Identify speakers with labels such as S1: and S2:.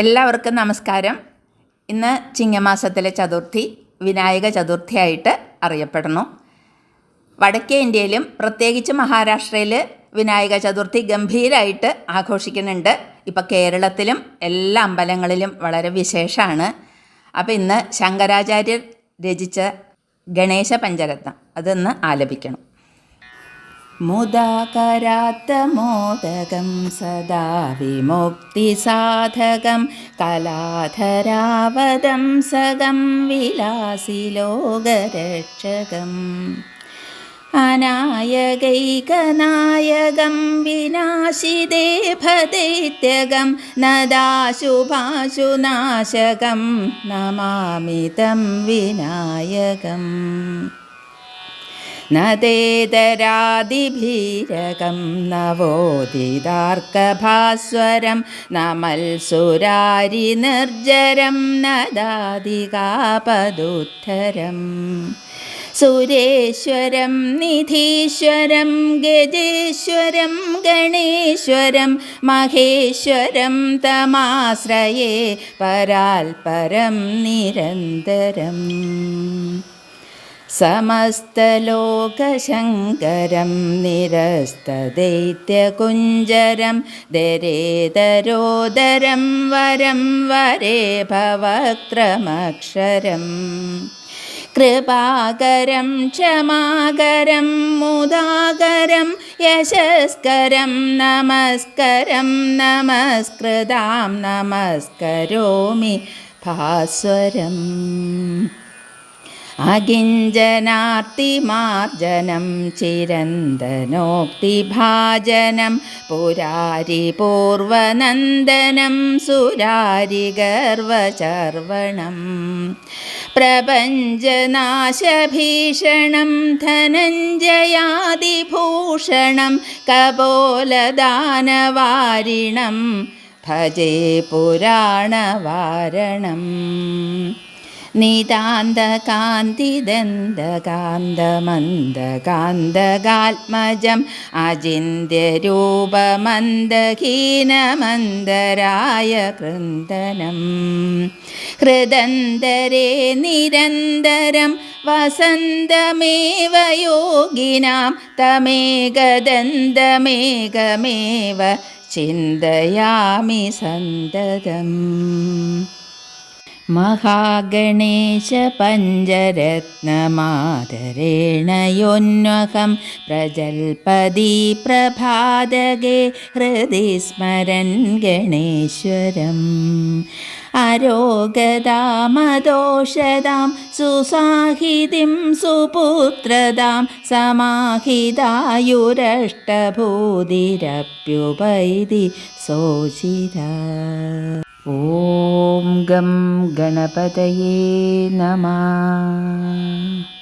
S1: എല്ലാവർക്കും നമസ്കാരം. ഇന്ന് ചിങ്ങമാസത്തിലെ ചതുർത്ഥി വിനായക ചതുർത്ഥിയായിട്ട് അറിയപ്പെടുന്നു. വടക്കേ ഇന്ത്യയിലും പ്രത്യേകിച്ച് മഹാരാഷ്ട്രയിൽ വിനായക ചതുർത്ഥി ഗംഭീരമായിട്ട് ആഘോഷിക്കുന്നുണ്ട്. ഇപ്പം കേരളത്തിലും എല്ലാ അമ്പലങ്ങളിലും വളരെ വിശേഷമാണ് അപ്പോൾ ഇന്ന് ശങ്കരാചാര്യർ രചിച്ച ഗണേശ പഞ്ചരത്നം അതൊന്ന് ആലപിക്കണം. മുദാകരാത്തമോദകം സദാ വിമുക്തിസാധകം കലാധരാവതം സകം വിലാസി ലോകരക്ഷകം അനായകൈകനായകം വിനാശിദേഭദൈത്യകം നദാശുഭാശുനാശകം നമാമിതം വിനായകം. നദേതരാദിഭീരകം നവോദിതാർക്കഭാസ്വരം നമൽസുരാരി നിർജരം നദാദികാപദുദ്ധരം സുരേശ്വരം നിധീശ്വരം ഗജേശ്വരം ഗണേശ്വരം മഹേശ്വരം തമാശ്രയേ പരാൽപരം നിരന്തരം. സമസ്തലോകശങ്കരം നിരസ്തദൈത്യകുഞ്ചരം ദരേതരോദരം വരം വരേ ഭവക്രമക്ഷരം. കൃപാകരം ക്ഷമാകരം മുദാകരം യശസ്കരം നമസ്കരം നമസ്കൃതാം നമസ്കരോമി ഭാസ്വരം. അകിഞ്ചനാർത്തിമാർജനം ചിരന്തനോക്തിഭാജനം പുരാരിപൂർവനന്ദനം സുരാരിഗർവചർവണം പ്രപഞ്ചനാശഭീഷണം ധനഞ്ജയാദിഭൂഷണം കപോലദാനവാരിണം ഭജേ പുരാണവാരണം. നിതാന്തകാന്തിദന്തകാന്തമന്ദകാന്തകാത്മജം അചിന്യരൂപമന്ദഹീനമന്ദരായ കൃന്ദനം ഹൃദന്തരേ നിരന്തരം വസന്തമേവ യോഗിനാം തമേകദന്തമേകമേവ ചിന്തയാമി സന്തതം महागणेशपञ्चरत्नमादरेण योन्वहं प्रजल्पदी प्रभादगे हृदि स्मरन् गणेश्वरम् अरोगदामदोषदां सुसाहितिं सुपुत्रदां समाहितायुरष्टभूदिरप्युपैति सोचिरा ॐ गं गणपतये नमः